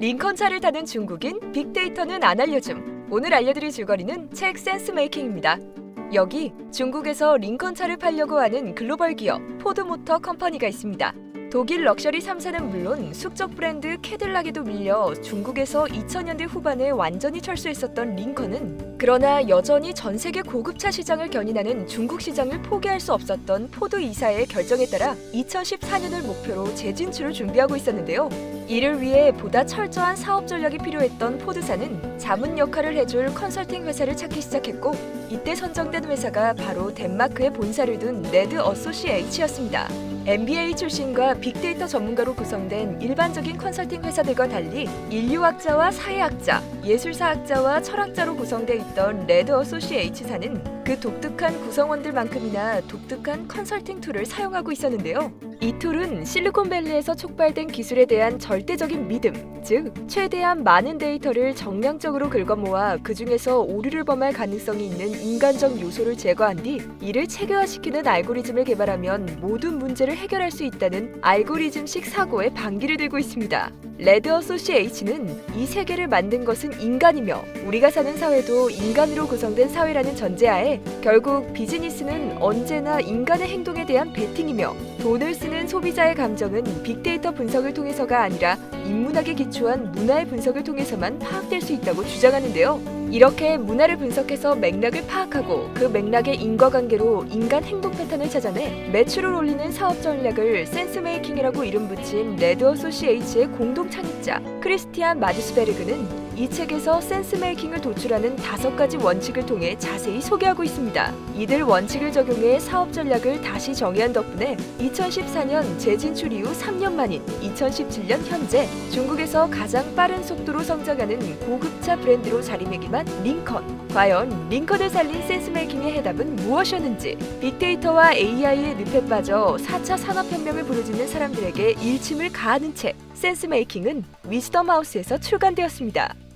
링컨 차를 타는 중국인 빅데이터는 안 알려줌. 오늘 알려드릴 줄거리는 책 센스 메이킹입니다. 여기 중국에서 링컨 차를 팔려고 하는 글로벌 기업 포드모터 컴퍼니가 있습니다. 독일 럭셔리 3사는 물론 숙적 브랜드 캐딜락에도 밀려 중국에서 2000년대 후반에 완전히 철수했었던 링컨은 그러나 여전히 전 세계 고급차 시장을 견인하는 중국 시장을 포기할 수 없었던 포드 이사의 결정에 따라 2014년을 목표로 재진출을 준비하고 있었는데요. 이를 위해 보다 철저한 사업 전략이 필요했던 포드사는 자문 역할을 해줄 컨설팅 회사를 찾기 시작했고 이때 선정된 회사가 바로 덴마크에 본사를 둔 레드 어소시에이츠였습니다. MBA 출신과 빅데이터 전문가로 구성된 일반적인 컨설팅 회사들과 달리 인류학자와 사회학자, 예술사학자와 철학자로 구성되어 있던 레드 어소시에이츠사는 그 독특한 구성원들만큼이나 독특한 컨설팅 툴을 사용하고 있었는데요. 이 툴은 실리콘밸리에서 촉발된 기술에 대한 절대적인 믿음, 즉 최대한 많은 데이터를 정량적으로 긁어 모아 그 중에서 오류를 범할 가능성이 있는 인간적 요소를 제거한 뒤 이를 체계화시키는 알고리즘을 개발하면 모든 문제를 해결할 수 있다는 알고리즘식 사고의 반기를 들고 있습니다. 레드 어소시에이츠는 이 세계를 만든 것은 인간이며 우리가 사는 사회도 인간으로 구성된 사회라는 전제하에 결국 비즈니스는 언제나 인간의 행동에 대한 베팅이며 돈을 쓰는 소비자의 감정은 빅데이터 분석을 통해서가 아니라 인문학에 기초한 문화의 분석을 통해서만 파악될 수 있다고 주장하는데요. 이렇게 문화를 분석해서 맥락을 파악하고 그 맥락의 인과관계로 인간 행동 패턴을 찾아내 매출을 올리는 사업 전략을 센스 메이킹이라고 이름 붙인 레드 어소시에이츠의 공동 창립자 크리스티안 마주스베르그는 이 책에서 센스 메이킹을 도출하는 다섯 가지 원칙을 통해 자세히 소개하고 있습니다. 이들 원칙을 적용해 사업 전략을 다시 정의한 덕분에 2014년 재진출 이후 3년 만인 2017년 현재 중국에서 가장 빠른 속도로 성장하는 고급차 브랜드로 자리매김한 링컨. 과연 링컨을 살린 센스 메이킹의 해답은 무엇이었는지 빅데이터와 AI의 늪에 빠져 4차 산업혁명을 부르짖는 사람들에게 일침을 가하는 책 센스 메이킹은 위즈덤 하우스에서 출간되었습니다.